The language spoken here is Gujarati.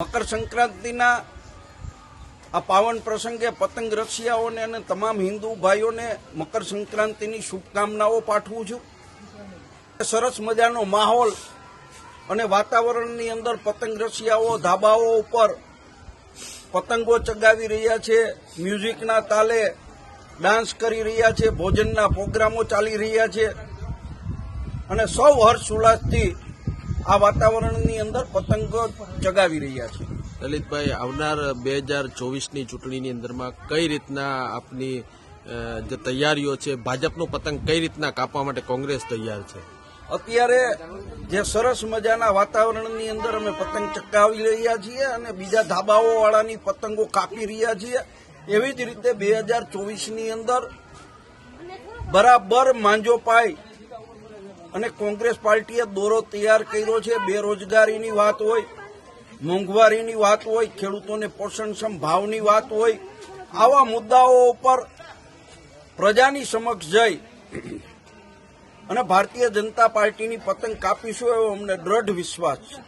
મકર સંક્રાંતિના આ પાવન પ્રસંગે પતંગ રસિયાઓને અને તમામ હિન્દુ ભાઈઓને મકર સંક્રાંતિની શુભકામનાઓ પાઠવું છું. સરસ મજાનો માહોલ અને વાતાવરણની અંદર પતંગ રસિયાઓ, ધાબાઓ ઉપર પતંગો ચગાવી રહ્યા છે, મ્યુઝિકના તાલે ડાન્સ કરી રહ્યા છે, ભોજનના પ્રોગ્રામો ચાલી રહ્યા છે અને સૌ હર્ષ ઉલ્લાસથી આ વાતાવરણની અંદર પતંગો ચગાવી રહ્યા છે. લલિતભાઈ આવનાર બે હજાર ચોવીસની ચૂંટણીની અંદરમાં કઈ રીતના આપની જે તૈયારીઓ છે ભાજપનો પતંગ કઈ રીતના કાપવા માટે કોંગ્રેસ તૈયાર છે? અત્યારે જે સરસ મજાના વાતાવરણની અંદર અમે પતંગ ચકાવી રહ્યા છીએ અને બીજા ધાબાઓ વાળાની પતંગો કાપી રહ્યા છીએ. એવી જ રીતે બે હજાર ચોવીસની અંદર બરાબર માંજો પાઈ અને કોંગ્રેસ પાર્ટીએ દોરો તૈયાર કર્યો છે. બેરોજગારીની વાત હોય, મોંઘવારીની વાત હોય, ખેડૂતોને પોષણક્ષમ ભાવની વાત હોય, આવા મુદ્દાઓ ઉપર પ્રજાની સમક્ષ જઈ અને ભારતીય જનતા પાર્ટીની પતંગ કાપીશું એવો અમને દ્રઢ વિશ્વાસ છે.